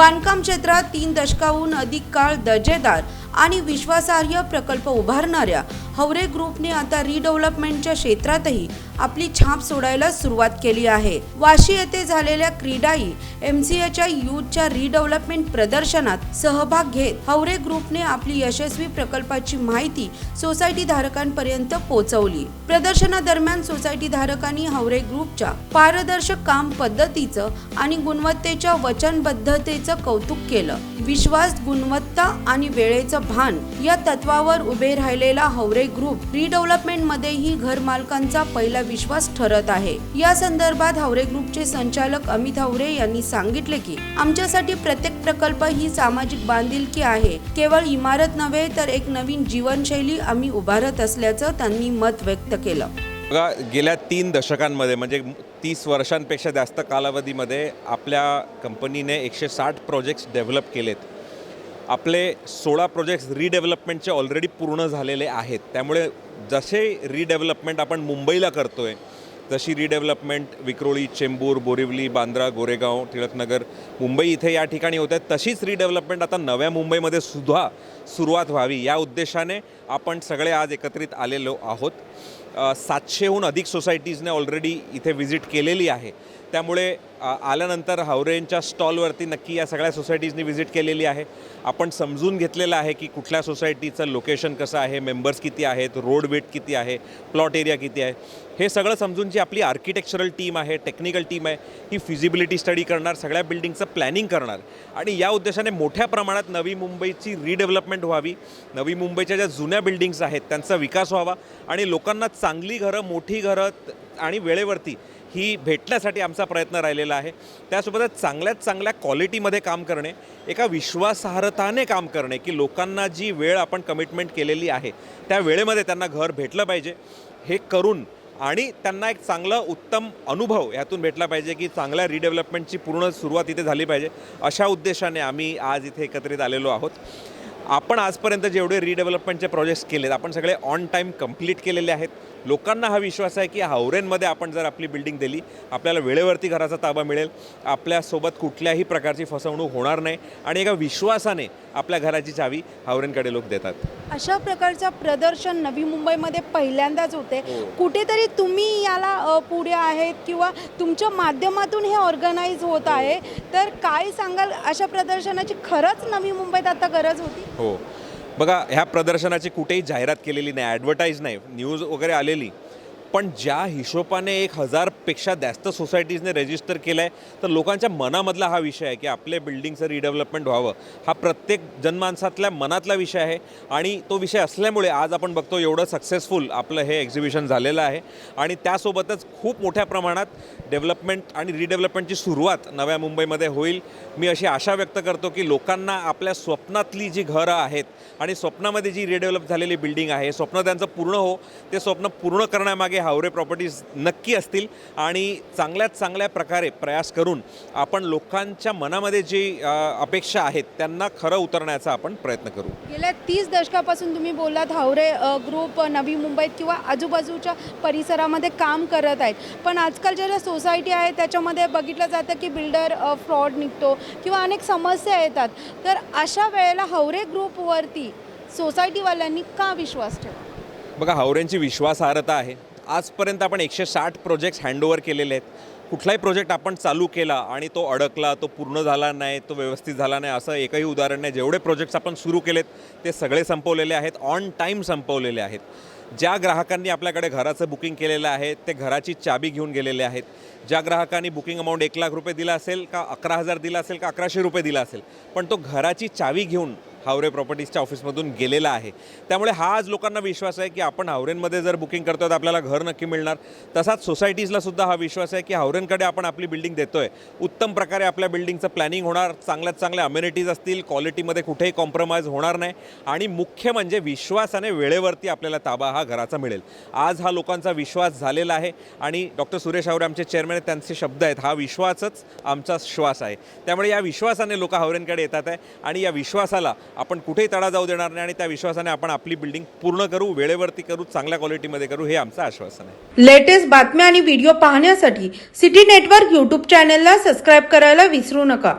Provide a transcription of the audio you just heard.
बांधकाम क्षेत्रात तीन दशकाहून अधिक काळ दर्जेदार आणि विश्वासार्ह प्रकल्प उभारणाऱ्या हवरे ग्रुपने आता रिडेव्हलपमेंटच्या क्षेत्रातही आपली छाप सोडायला सुरुवात केली आहे. वाशी येथे झालेल्या क्रीडाई एम सी एच्या युथच्या रिडेव्हलपमेंट प्रदर्शनात सहभाग घेत हवरे ग्रुपने आपली यशस्वी प्रकल्पाची माहिती सोसायटी धारकांपर्यंत पोहोचवली. प्रदर्शनादरम्यान सोसायटी धारकांनी हवरे ग्रुपच्या पारदर्शक काम पद्धतीचं आणि गुणवत्तेच्या वचनबद्धतेचं कौतुक केलं. विश्वास गुणवत्ता आणि वेळेचं भान या तत्वावर उभे राहिलेला हवरे ग्रुप रिडेव्हलपमेंट मध्येही घर मालकांचा पहिला विश्वास ठरत आहे. या संदर्भात हवरे ग्रुपचे संचालक अमित हवरे यांनी सांगितले की आमच्यासाठी प्रत्येक प्रकल्प ही सामाजिक बांधिलकी आहे. केवळ इमारत नव्हे तर एक नवीन जीवनशैली आम्ही उभारत असल्याचं त्यांनी मत व्यक्त केलं. बघा गेल्या तीन दशकांमध्ये म्हणजे तीस वर्षांपेक्षा जास्त कालावधीमध्ये आपल्या कंपनीने एकशे साठ प्रोजेक्ट्स डेव्हलप केलेत. आपले सोळा प्रोजेक्ट्स रिडेव्हलपमेंटचे ऑलरेडी पूर्ण झालेले आहेत. त्यामुळे जसे रिडेव्हलपमेंट आपण मुंबईला करतो आहे जशी रिडेव्हलपमेंट विक्रोळी चेंबूर बोरिवली बांद्रा गोरेगाव टिळकनगर मुंबई इथे या ठिकाणी होत आहेत. तशीच रिडेव्हलपमेंट आता नव्या मुंबईमध्ये सुद्धा सुरुवात व्हावी या उद्देशाने आपण सगळे आज एकत्रित आलेलो आहोत. सातशेहून अधिक सोसायटीजने ऑलरेडी इथे व्हिजिट केलेली आहे. त्यामुळे आल्यानंतर हावरेंच्या स्टॉलवरती नक्की या सगळ्या सोसायटीजनी व्हिजिट केलेली आहे. आपण समजून घेतलेलं आहे की कुठल्या सोसायटीचं लोकेशन कसं आहे मेंबर्स किती आहेत रोड वेट किती आहे प्लॉट एरिया किती आहे हे सगळं समजून जी आपली आर्किटेक्चरल टीम आहे टेक्निकल टीम आहे ही फिजिबिलिटी स्टडी करणार सगळ्या बिल्डिंगचं प्लॅनिंग करणार. आणि या उद्देशाने मोठ्या प्रमाणात नवी मुंबईची रिडेव्हलपमेंट व्हावी नवी मुंबईच्या ज्या जुन्या बिल्डिंग्स आहेत त्यांचा विकास व्हावा आणि लोकांना चांगली घरं मोठी घरं आणि वेळेवरती ही भेटण्यासाठी आमचा प्रयत्न राहिलेला आहे. त्यासोबतच चांगल्यात चांगल्या क्वालिटीमध्ये काम करणे एका विश्वासार्हताने काम करणे की लोकांना जी वेळ आपण कमिटमेंट केलेली आहे त्या वेळेमध्ये त्यांना घर भेटलं पाहिजे. हे करून आणि त्यांना एक चांगलं उत्तम अनुभव यातून भेटला पाहिजे की चांगल्या रिडेव्हलपमेंटची पूर्ण सुरुवात इथे झाली पाहिजे. अशा उद्देशाने आम्ही आज इथे एकत्रित आलेलो आहोत. आपण आजपर्यंत जेवढे रिडेव्हलपमेंटचे प्रोजेक्ट्स केलेत आपण सगळे ऑन टाईम कंप्लीट केलेले आहेत. लोकांना हा विश्वास आहे की हावरेंमध्ये आपण जर आपली बिल्डिंग दिली आपल्याला वेळेवरती घराचा ताबा मिळेल आपल्यासोबत कुठल्याही प्रकारची फसवणूक होणार नाही आणि एका विश्वासाने आपल्या घराची चावी हावरेंकडे लोक देतात. अशा प्रकारचं प्रदर्शन नवी मुंबईमध्ये पहिल्यांदाच होते. कुठेतरी तुम्ही याला पुढे आहेत किंवा तुमच्या माध्यमातून हे ऑर्गनाईज होत आहे. तर काय सांगाल अशा प्रदर्शनाची? खरंच नवी मुंबईत आता गरज होती? हो. बघा ह्या प्रदर्शनाची कुठेही जाहिरात केलेली नाही ॲडव्हर्टाईज नाही. न्यूज वगैरे आलेली. पण ज्या हिशोबाने एक हजारपेक्षा जास्त सोसायटीजने रजिस्टर केलं आहे तर लोकांच्या मनामधला हा विषय आहे की आपले बिल्डिंगचं रिडेव्हलपमेंट व्हावं हा प्रत्येक जनमानसातल्या मनातला विषय आहे. आणि तो विषय असल्यामुळे आज आपण बघतो एवढं सक्सेसफुल आपलं हे एक्झिबिशन झालेलं आहे. आणि त्यासोबतच खूप मोठ्या प्रमाणात डेव्हलपमेंट आणि रिडेव्हलपमेंटची सुरुवात नव्या मुंबईमध्ये होईल. मी अशी आशा व्यक्त करतो की लोकांना आपल्या स्वप्नातली जी घरं आहेत आणि स्वप्नामध्ये जी रिडेव्हलप झालेली बिल्डिंग आहे स्वप्न त्यांचं पूर्ण हो ते स्वप्न पूर्ण करण्यामागे हावरे प्रॉपर्टीज नक्की असतील आणि चांगल्यात चांगल्या प्रकारे प्रयास करून आपण लोकांच्या मनामध्ये जी अपेक्षा आहेत त्यांना खरं उतरण्याचा आपण प्रयत्न करू. गेल्या तीस दशकापासून तुम्ही बोललात हावरे ग्रुप नवी मुंबईत किंवा आजूबाजूच्या परिसरामध्ये काम करत आहेत. पण आजकालच्या ज्या सोसायटी आहेत त्याच्यामध्ये बघितलं जातं की बिल्डर फ्रॉड निघतो किंवा अनेक समस्या येतात. तर अशा वेळेला हावरे ग्रुपवरती सोसायटीवाल्यांनी का विश्वास ठेवा बघा हावरेंची विश्वासार्हता आहे. आजपर्यंत आपण एकशे साठ प्रोजेक्ट्स हँडओव्हर केलेले आहेत. कुठलाही प्रोजेक्ट आपण चालू केला आणि तो अडकला तो पूर्ण झाला नाही तो व्यवस्थित झाला नाही असं एकही उदाहरण नाही. जेवढे प्रोजेक्ट्स आपण सुरू केलेत ते सगळे संपवलेले आहेत ऑन टाईम संपवलेले आहेत. ज्या ग्राहकांनी आपल्याकडे घराचं बुकिंग केलेलं आहे ते घराची चाबी घेऊन गेलेले आहेत. ज्या ग्राहकांनी बुकिंग अमाऊंट एक लाख रुपये दिला असेल का अकरा हजार दिला असेल का अकराशे रुपये दिला असेल पण तो घराची चावी घेऊन हावरे प्रॉपर्टीजच्या ऑफिसमधून गेलेला आहे. त्यामुळे हा आज लोकांना विश्वास आहे की आपण हावरेंमध्ये जर बुकिंग करतो तर आपल्याला घर नक्की मिळणार. तसाच सोसायटीजला सुद्धा हा विश्वास आहे की हावरेंकडे आपण आपली बिल्डिंग देतोय. उत्तम प्रकारे आपल्या बिल्डिंगचं प्लॅनिंग होणार. चांगल्यात चांगल्या अम्युनिटीज असतील. क्वालिटीमध्ये कुठेही कॉम्प्रोमाइज होणार नाही. आणि मुख्य म्हणजे विश्वासाने वेळेवरती आपल्याला ताबा हा घराचा मिळेल. आज हा लोकांचा विश्वास झालेला आहे. आणि डॉक्टर सुरेश हावरे आमचे चेअरमॅन आहेत. त्यांचे शब्द आहेत. हा विश्वासच आमचा श्वास आहे. त्यामुळे या विश्वासाने लोक हावरेंकडे येतात आहे. आणि या विश्वासाला आपण कुठेही तडा जाऊ देणार नाही आणि त्या विश्वासाने आपण आपली बिल्डिंग पूर्ण करू वेळेवरती करू चांगल्या क्वालिटीमध्ये करू हे आमचं आश्वासन आहे. लेटेस्ट बातम्या आणि व्हिडिओ पाहण्यासाठी सिटी नेटवर्क यूट्यूब चॅनेलला सबस्क्राईब करायला विसरू नका.